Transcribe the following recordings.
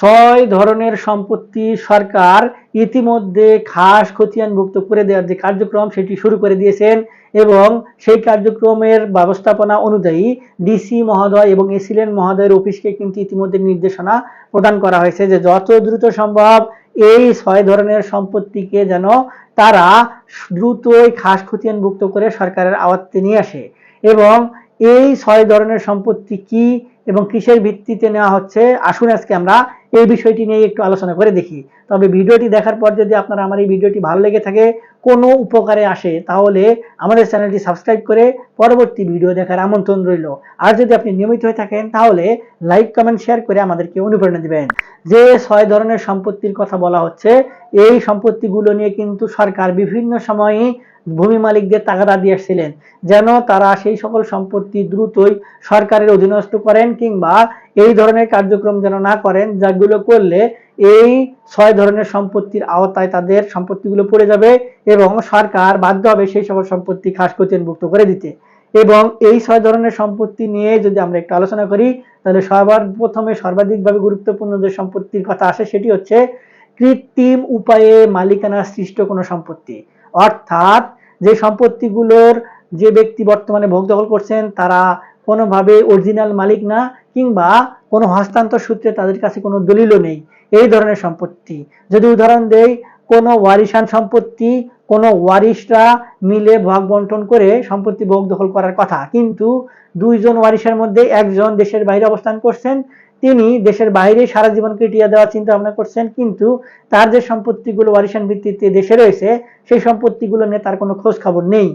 ছয় ধরনের সম্পত্তি সরকার ইতিমধ্যে খাস খতিয়ানভুক্ত করে দেওয়ার যে কার্যক্রম, সেটি শুরু করে দিয়েছেন এবং সেই কার্যক্রমের ব্যবস্থাপনা অনুযায়ী ডিসি মহোদয় এবং এসিলেন্ট মহোদয়ের অফিসকে কিন্তু ইতিমধ্যে নির্দেশনা প্রদান করা হয়েছে যে যত দ্রুত সম্ভব এই ছয় ধরনের সম্পত্তিকে যেন তারা দ্রুতই খাস খতিয়ানভুক্ত করে সরকারের আওয়াজতে নিয়ে আসে। এবং এই ছয় ধরনের সম্পত্তি কি এবং কিসের ভিত্তিতে নেওয়া হচ্ছে, আসুন আজকে আমরা এই বিষয়টি নিয়ে একটু আলোচনা করে দেখি। তবে ভিডিওটি দেখার পর যদি আপনারা আমার এই ভিডিওটি ভালো লেগে থাকে, কোনো উপকারে আসে, তাহলে আমাদের চ্যানেলটি সাবস্ক্রাইব করে পরবর্তী ভিডিও দেখার আমন্ত্রণ রইল। আর যদি আপনি নিয়মিত হয়ে থাকেন, তাহলে লাইক, কমেন্ট, শেয়ার করে আমাদেরকে অনুপ্রেরণা দিবেন। যে ছয় ধরনের সম্পত্তির কথা বলা হচ্ছে, এই সম্পত্তিগুলো নিয়ে কিন্তু সরকার বিভিন্ন সময়ে ভূমি মালিকদের তাগাদা দিয়ে আসছিলেন যেন তারা সেই সকল সম্পত্তি দ্রুতই সরকারের অধীনস্থ করেন কিংবা এই ধরনের কার্যক্রম যেন না করেন, যাগুলো করলে এই ছয় ধরনের সম্পত্তির আওতায় তাদের সম্পত্তিগুলো পড়ে যাবে এবং সরকার বাধ্য হবে সেই সকল সম্পত্তি খাস মুক্ত করে দিতে। এবং এই ছয় ধরনের সম্পত্তি নিয়ে যদি আমরা একটু আলোচনা করি, তাহলে সবার প্রথমে সর্বাধিকভাবে গুরুত্বপূর্ণ যে সম্পত্তির কথা আসে সেটি হচ্ছে কৃত্রিম উপায়ে মালিকানা সৃষ্ট কোনো সম্পত্তি। অর্থাৎ যে সম্পত্তিগুলোর যে ব্যক্তি বর্তমানে ভোগ দখল করছেন, তারা কোনোভাবে অরিজিনাল মালিক না, কিংবা কোনো হস্তান্তর সূত্রে তাদের কাছে কোনো দলিলও নেই। এই ধরনের সম্পত্তি। যদি উদাহরণ দেই, কোনো ওয়ারিশান সম্পত্তি, কোনো ওয়ারিশরা মিলে ভাগ বন্টন করে সম্পত্তি ভোগ দখল করার কথা। কিন্তু দুইজন ওয়ারিশের মধ্যে একজন দেশের বাইরে অবস্থান করছেন তিনি দেশের বাইরে সারা জীবন কেটিয়ে দেওয়ার চিন্তা ভাবনা করছেন, কিন্তু তার যে সম্পত্তিগুলো ওয়ারিশান ভিত্তিতে দেশে রয়েছে, সেই সম্পত্তিগুলো নিয়ে তার কোনো খোঁজ খবর নেই।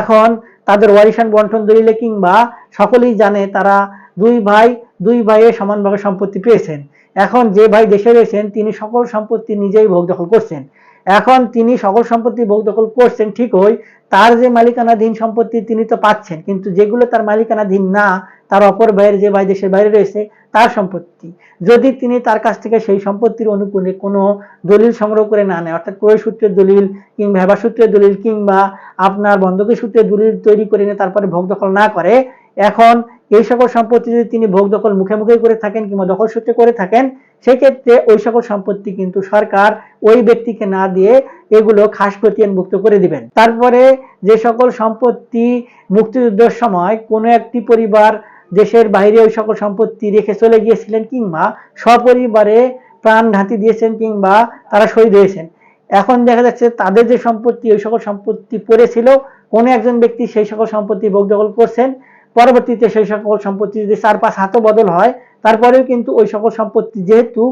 এখন তাদের ওয়ারিশান বন্টন দলিলে কিংবা সকলেই জানে তারা দুই ভাই, দুই ভাইয়ে সমানভাবে সম্পত্তি পেয়েছেন। এখন যে ভাই দেশে রয়েছেন, তিনি সকল সম্পত্তি নিজেই ভোগ দখল করছেন। এখন তিনি সকল সম্পত্তি ভোগ দখল করছেন ঠিকই, তার যে মালিকানাধীন সম্পত্তি তিনি তো পাচ্ছেন, কিন্তু যেগুলো তার মালিকানাধীন না, তার অপর ভাইয়ের যে ভাই দেশের বাইরে রয়েছে তার সম্পত্তি। যদি তিনি তার কাছ থেকে সেই সম্পত্তির অনুকূলে কোনো দলিল সংগ্রহ করে না নেয়, অর্থাৎ ক্রয় সূত্রের দলিল কিংবা হেবা সূত্রের দলিল কিংবা আপনার বন্ধকি সূত্রের দলিল তৈরি করে নিয়ে তারপরে ভোগ দখল না করে, এখন এই সকল সম্পত্তি যদি তিনি ভোগ দখল মুখে মুখে করে থাকেন কিংবা দখল সূত্রে করে থাকেন, সেক্ষেত্রে ওই সকল সম্পত্তি কিন্তু সরকার ওই ব্যক্তিকে না দিয়ে এগুলো খাস মুক্ত করে দিবেন। তারপরে যে সকল সম্পত্তি মুক্তিযুদ্ধের সময় কোনো একটি পরিবার দেশের বাইরে ওই সকল সম্পত্তি রেখে চলে গিয়েছিলেন কিংবা সপরিবারে প্রাণ ঢাতি দিয়েছেন কিংবা তারা শহীদ হয়েছেন। এখন দেখা যাচ্ছে তাদের যে সম্পত্তি, ওই সকল সম্পত্তি পড়েছিল কোনো একজন ব্যক্তি সেই সকল সম্পত্তি ভোগ দখল করছেন। পরবর্তীতে সেই সকল সম্পত্তি যদি চার পাঁচ হাতও বদল হয় তারপরেও কিন্তু ওই সকল সম্পত্তি যেহেতু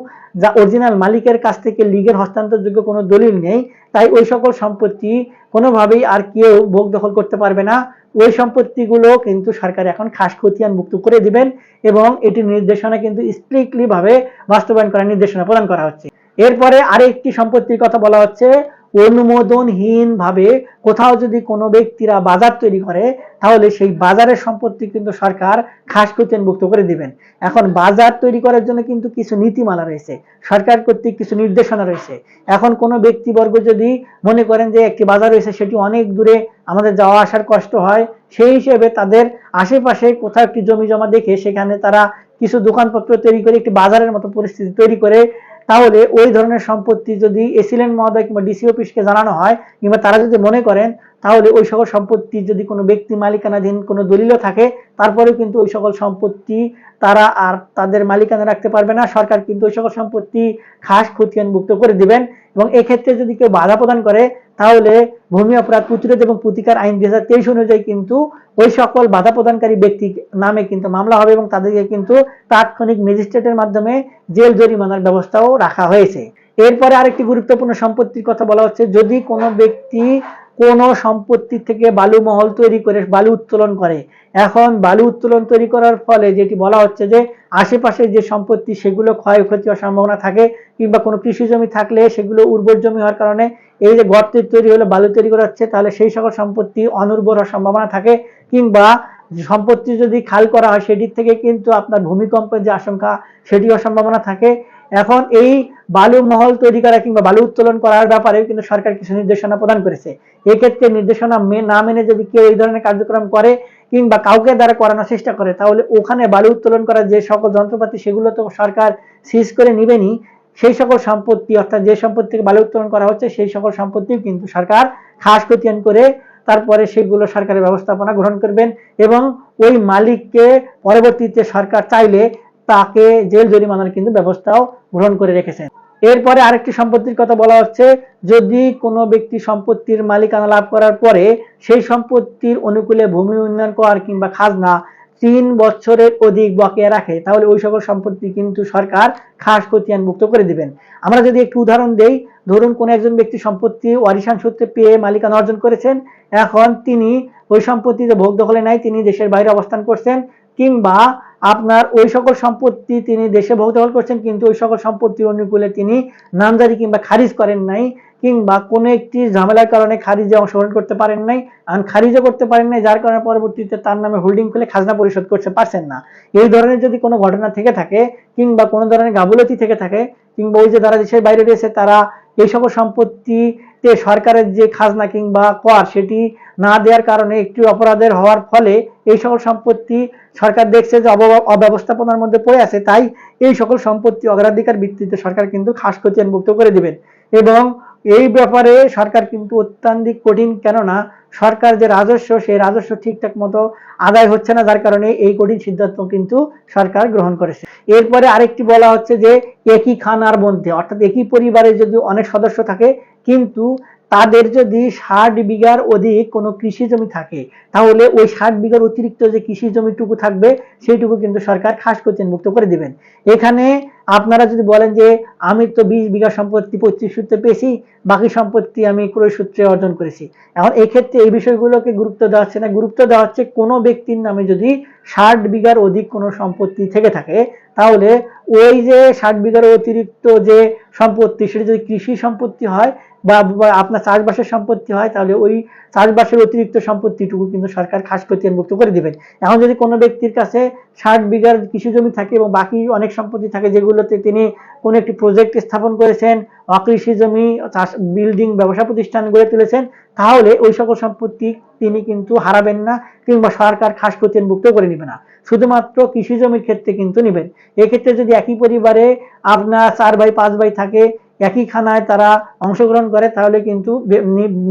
যা অরিজিনাল মালিকের কাছ থেকে লিগের হস্তান্তরযোগ্য কোনো দলিল নেই, তাই ওই সকল সম্পত্তি কোনোভাবেই আর কেউ ভোগ দখল করতে পারবে না। ওই সম্পত্তিগুলো কিন্তু সরকার এখন খাস খতিয়ান মুক্ত করে দিবেন এবং এটি নির্দেশনা কিন্তু স্ট্রিক্টলি ভাবে বাস্তবায়ন করার নির্দেশনা প্রদান করা হচ্ছে। এরপরে আরেকটি সম্পত্তির কথা বলা হচ্ছে অনুমোদনহীন ভাবে কোথাও যদি কোনো ব্যক্তিরা বাজার তৈরি করে, তাহলে সেই বাজারের সম্পত্তি কিন্তু সরকার খাস মুক্ত করে দিবেন। এখন বাজার তৈরি করার জন্য কিন্তু কিছু নীতিমালা রয়েছে, সরকার কর্তৃক কিছু নির্দেশনা রয়েছে। এখন কোনো ব্যক্তিবর্গ যদি মনে করেন যে একটি বাজার রয়েছে, সেটি অনেক দূরে আমাদের যাওয়া আসার কষ্ট হয়, সেই হিসেবে তাদের আশেপাশে কোথাও একটি জমি জমা দেখে সেখানে তারা কিছু দোকানপত্র তৈরি করে, একটি বাজারের মতো পরিস্থিতি তৈরি করে তাহলে ওই ধরনের সম্পত্তি যদি এসিলেন্ট মহোদয় কিংবা ডিসি অফিসকে জানানো হয়, কিংবা তারা যদি মনে করেন তাহলে ওই সকল সম্পত্তি যদি কোনো ব্যক্তি মালিকানাধীন কোনো দলিলও থাকে, তারপরেও কিন্তু ওই সকল সম্পত্তি তারা আর তাদের মালিকানা রাখতে পারবে না। সরকার কিন্তু ওই সকল সম্পত্তি খাস মুক্ত করে দিবেন এবং এক্ষেত্রে যদি কেউ বাধা প্রদান করে, তাহলে ভূমি অপরাধ প্রতিরোধ এবং প্রতিকার আইন দুই হাজার তেইশ অনুযায়ী কিন্তু ওই সকল বাধা প্রদানকারী ব্যক্তি নামে কিন্তু মামলা হবে এবং তাদেরকে কিন্তু তাৎক্ষণিক ম্যাজিস্ট্রেটের মাধ্যমে জেল জরিমানার ব্যবস্থাও রাখা হয়েছে। এরপরে আরেকটি গুরুত্বপূর্ণ সম্পত্তির কথা বলা হচ্ছে, যদি কোনো ব্যক্তি কোনো সম্পত্তি থেকে বালু মহল তৈরি করে, বালু উত্তোলন করে। এখন বালু উত্তোলন তৈরি করার ফলে যেটি বলা হচ্ছে যে, আশেপাশে যে সম্পত্তি, সেগুলো ক্ষয়ক্ষতি হওয়ার সম্ভাবনা থাকে, কিংবা কোনো কৃষি জমি থাকলে সেগুলো উর্বর জমি হওয়ার কারণে এই যে গর্তের তৈরি হলে, বালু তৈরি করা হচ্ছে, তাহলে সেই সকল সম্পত্তি অনুর্বর হওয়ার সম্ভাবনা থাকে, কিংবা সম্পত্তি যদি খাল করা হয়, সেটির থেকে কিন্তু আপনার ভূমিকম্পের যে আশঙ্কা সেটিও সম্ভাবনা থাকে। এখন এই বালু মহল তৈরি করা কিংবা বালু উত্তোলন করার ব্যাপারে কিন্তু সরকার কিছু নির্দেশনা প্রদান করেছে। এক্ষেত্রে নির্দেশনা না মেনে যদি কেউ এই ধরনের কার্যক্রম করে কিংবা কাউকে দ্বারা করানোর চেষ্টা করে, তাহলে ওখানে বালু উত্তোলন করার যে সকল যন্ত্রপাতি, সেগুলো তো সরকার সিজ করে নিবেনি সেই সকল সম্পত্তি, অর্থাৎ যে সম্পত্তি থেকে বালু উত্তোলন করা হচ্ছে, সেই সকল সম্পত্তিও কিন্তু সরকার খাস খতিয়ান করে তারপরে সেগুলো সরকারের ব্যবস্থাপনা গ্রহণ করবেন এবং ওই মালিককে পরবর্তীতে সরকার চাইলে তাকে জেল জরিমানার কিন্তু ব্যবস্থাও গ্রহণ করে রেখেছেন। এরপরে আরেকটি সম্পত্তির কথা বলা হচ্ছে, যদি কোনো ব্যক্তি সম্পত্তির মালিকানা লাভ করার পরে সেই সম্পত্তির অনুকূলে ভূমি উন্নয়ন কর কিংবা খাজনা তিন বছরের অধিক বকেয়া রাখে, তাহলে ওই সকল সম্পত্তি কিন্তু সরকার খাস খতিয়ানভুক্ত করে দিবেন। আমরা যদি একটু উদাহরণ দেই, ধরুন কোন একজন ব্যক্তি সম্পত্তি ওয়ারিশান সূত্রে পেয়ে মালিকানা অর্জন করেছেন, এখন তিনি ওই সম্পত্তিতে ভোগ দখলে নাই, তিনি দেশের বাইরে অবস্থান করছেন, কিংবা আপনার ওই সকল সম্পত্তি তিনি দেশে দখল করছেন, কিন্তু ওই সকল সম্পত্তির অনুকূলে তিনি নামজারি কিংবা খারিজ করেন নাই, কিংবা কোনো একটি ঝামেলার কারণে খারিজে অংশগ্রহণ করতে পারেন নাই, আর খারিজও করতে পারেন নাই, যার কারণে পরবর্তীতে তার নামে হোল্ডিং খুলে খাজনা পরিশোধ করতে পারছেন না। এই ধরনের যদি কোনো ঘটনা থেকে থাকে, কিংবা কোনো ধরনের গাফিলতি থেকে থাকে, কিংবা ওই যে যারা দেশের বাইরে রয়েছে, তারা এই সকল সম্পত্তিতে সরকারের যে খাজনা কিংবা কর সেটি না দেওয়ার কারণে একটি অপরাধের হওয়ার ফলে এই সকল সম্পত্তি সরকার দেখছে যে অব- অব্যবস্থাপনার মধ্যে পড়ে আছে, তাই এই সকল সম্পত্তি অগ্রাধিকার ভিত্তিতে সরকার কিন্তু খাস খতিয়ানভুক্ত করে দিবেন। এবং এই ব্যাপারে সরকার কিন্তু অত্যাধিক কঠিন, কেননা সরকার যে রাজস্ব, সেই রাজস্ব ঠিকঠাক মতো আদায় হচ্ছে না, যার কারণে এই কঠিন সিদ্ধান্ত কিন্তু সরকার গ্রহণ করেছে। এরপরে আরেকটি বলা হচ্ছে যে একই খানার মধ্যে, অর্থাৎ একই পরিবারে যদি অনেক সদস্য থাকে কিন্তু তাদের যদি ষাট বিঘার অধিক কোনো কৃষি জমি থাকে, তাহলে ওই ষাট বিঘার অতিরিক্ত যে কৃষি জমিটুকু থাকবে, সেইটুকু কিন্তু সরকার খাস মুক্ত করে দিবেন। এখানে আপনারা যদি বলেন যে আমি তো বিশ বিঘা সম্পত্তি পঁচিশ সূত্রে পেয়েছি, বাকি সম্পত্তি আমি ক্রয় সূত্রে অর্জন করেছি। এখন ক্ষেত্রে এই বিষয়গুলোকে গুরুত্ব দেওয়া হচ্ছে না। গুরুত্ব দেওয়া হচ্ছে কোনো ব্যক্তির নামে যদি ষাট বিঘার অধিক কোনো সম্পত্তি থেকে থাকে, তাহলে ওই যে ষাট বিঘার অতিরিক্ত যে সম্পত্তি, সেটা যদি কৃষি সম্পত্তি হয় বা আপনার চাষবাসের সম্পত্তি হয়, তাহলে ওই চাষবাসের অতিরিক্ত সম্পত্তিটুকু কিন্তু সরকার খাস মুক্ত করে দিবেন। এখন যদি কোনো ব্যক্তির কাছে ষাট বিঘার কৃষি জমি থাকে এবং বাকি অনেক সম্পত্তি থাকে যেগুলোতে তিনি কোনো একটি প্রজেক্ট স্থাপন করেছেন, অকৃষি জমি, চাষ বিল্ডিং ব্যবসা প্রতিষ্ঠান গড়ে তুলেছেন, তাহলে ওই সকল সম্পত্তি তিনি কিন্তু হারাবেন না কিংবা সরকার খাস ভুক্ত করে নিবে না। শুধুমাত্র কৃষি জমির ক্ষেত্রে কিন্তু নেবেন। এক্ষেত্রে যদি একই পরিবারে আপনার চার ভাই, পাঁচ ভাই থাকে একই খানায় তারা অংশগ্রহণ করে, তাহলে কিন্তু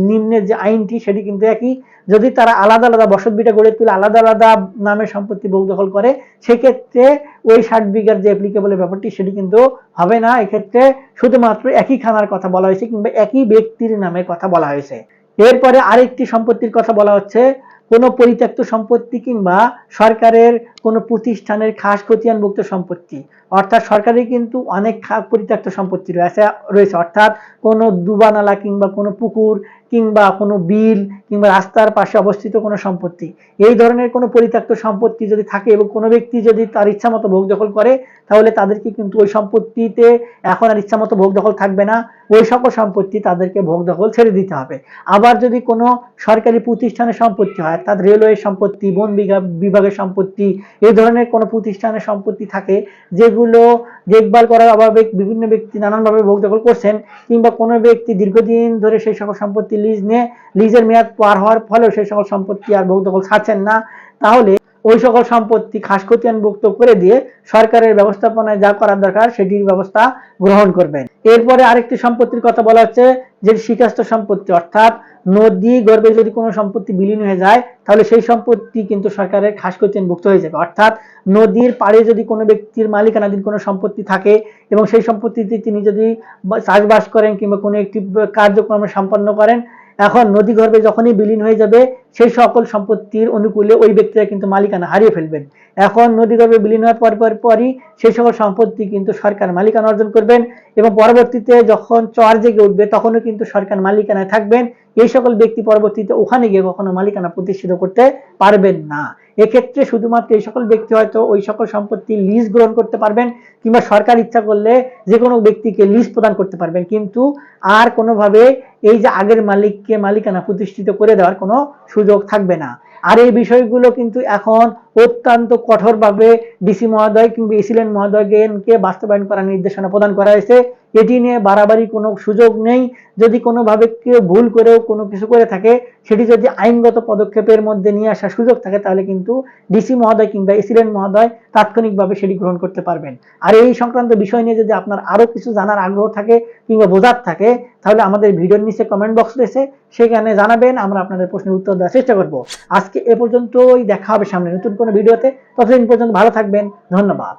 নিম্নের যে আইনটি সেটি কিন্তু একই। যদি তারা আলাদা আলাদা বসত বিটা গড়ে তুলে আলাদা আলাদা নামে সম্পত্তি ভোগ দখল করে, সেক্ষেত্রে ওই ষাট বিঘার যে অ্যাপ্লিকেবল ব্যাপারটি সেটি কিন্তু হবে না। এক্ষেত্রে শুধুমাত্র একই খানার কথা বলা হয়েছে কিংবা একই ব্যক্তির নামে কথা বলা হয়েছে। এরপরে আরেকটি সম্পত্তির কথা বলা হচ্ছে, কোনো পরিত্যক্ত সম্পত্তি কিংবা সরকারের কোনো প্রতিষ্ঠানের খাস খতিয়ানভুক্ত সম্পত্তি। অর্থাৎ সরকারের কিন্তু অনেক পরিত্যক্ত সম্পত্তি রয়েছে রয়েছে। অর্থাৎ কোনো দুবানালা কিংবা কোনো পুকুর কিংবা কোনো বিল কিংবা রাস্তার পাশে অবস্থিত কোনো সম্পত্তি। এই ধরনের কোনো পরিত্যক্ত সম্পত্তি যদি থাকে এবং কোনো ব্যক্তি যদি তার ইচ্ছা মতো ভোগ দখল করে, তাহলে তাদেরকে কিন্তু ওই সম্পত্তিতে এখন আর ইচ্ছা মতো ভোগ দখল থাকবে না। ওই সকল সম্পত্তি তাদেরকে ভোগ দখল ছেড়ে দিতে হবে। আবার যদি কোনো সরকারি প্রতিষ্ঠানের সম্পত্তি হয়, অর্থাৎ রেলওয়ে সম্পত্তি, বন বিভাগের সম্পত্তি, এই ধরনের কোনো প্রতিষ্ঠানের সম্পত্তি থাকে যেগুলো দেখভাল করার অভাবে বিভিন্ন ব্যক্তি নানানভাবে ভোগ দখল করছেন, কিংবা কোনো ব্যক্তি দীর্ঘদিন ধরে সেই সকল সম্পত্তি লিজ নিয়ে লিজের মেয়াদ পার হওয়ার ফলেও সেই সকল সম্পত্তি আর ভোগ দখল ছাড়ছেন না, তাহলে ওই সকল সম্পত্তি খাস খতিয়ানভুক্ত করে দিয়ে সরকারের ব্যবস্থাপনায় যা করার দরকার সেটির ব্যবস্থা গ্রহণ করবেন। এরপরে আরেকটি সম্পত্তির কথা বলা হচ্ছে, যে শিকাস্ত সম্পত্তি, অর্থাৎ নদী, গর্ভে যদি কোনো সম্পত্তি বিলীন হয়ে যায়, তাহলে সেই সম্পত্তি কিন্তু সরকারের খাস খতিয়ানভুক্ত হয়ে যাবে। অর্থাৎ নদীর পাড়ে যদি কোনো ব্যক্তির মালিকানাধীন কোনো সম্পত্তি থাকে এবং সেই সম্পত্তিতে তিনি যদি চাষবাস করেন কিংবা কোনো একটি কার্যক্রম সম্পন্ন করেন, এখন নদী গর্ভে যখনই বিলীন হয়ে যাবে সেই সকল সম্পত্তির অনুকূলে ওই ব্যক্তিরা কিন্তু মালিকানা হারিয়ে ফেলবেন। এখন নদী গর্ভে বিলীন হওয়ার পর পর পরই সেই সকল সম্পত্তি কিন্তু সরকার মালিকানা অর্জন করবেন এবং পরবর্তীতে যখন চর জেগে উঠবে তখনও কিন্তু সরকার মালিকানায় থাকবেন। এই সকল ব্যক্তি পরবর্তীতে ওখানে গিয়ে কখনো মালিকানা প্রতিষ্ঠিত করতে পারবেন না। এক্ষেত্রে শুধুমাত্র এই সকল ব্যক্তি হয়তো ওই সকল সম্পত্তি লিজ গ্রহণ করতে পারবেন কিংবা সরকার ইচ্ছা করলে যে কোনো ব্যক্তিকে লিজ প্রদান করতে পারবেন। কিন্তু আর কোনোভাবে এই যে আগের মালিককে মালিকানা প্রতিষ্ঠিত করে দেওয়ার কোনো সুযোগ থাকবে না। আর এই বিষয়গুলো কিন্তু এখন অত্যন্ত কঠোরভাবে ডিসি মহোদয় কিংবা এসিলেন্ট মহোদয়কে বাস্তবায়ন করার নির্দেশনা প্রদান করা হয়েছে। এটি নিয়ে বাড়াবাড়ি কোনো সুযোগ নেই। যদি কোনোভাবে কেউ ভুল করেও কোনো কিছু করে থাকে, সেটি যদি আইনগত পদক্ষেপের মধ্যে নিয়ে আসার সুযোগ থাকে, তাহলে কিন্তু ডিসি মহোদয় কিংবা এসিলেন্ট মহোদয় তাৎক্ষণিকভাবে সেটি গ্রহণ করতে পারবেন। আর এই সংক্রান্ত বিষয় নিয়ে যদি আপনার আরও কিছু জানার আগ্রহ থাকে কিংবা বোঝার থাকে, তাহলে আমাদের ভিডিওর নিচে কমেন্ট বক্স রয়েছে। সেখানে জানাবেন, আমরা আপনাদের প্রশ্নের উত্তর দেওয়ার চেষ্টা করব। আজকে এ পর্যন্তই, দেখা হবে সামনে নতুন কোনো ভিডিওতে ততদিন পর্যন্ত ভালো থাকবেন। ধন্যবাদ।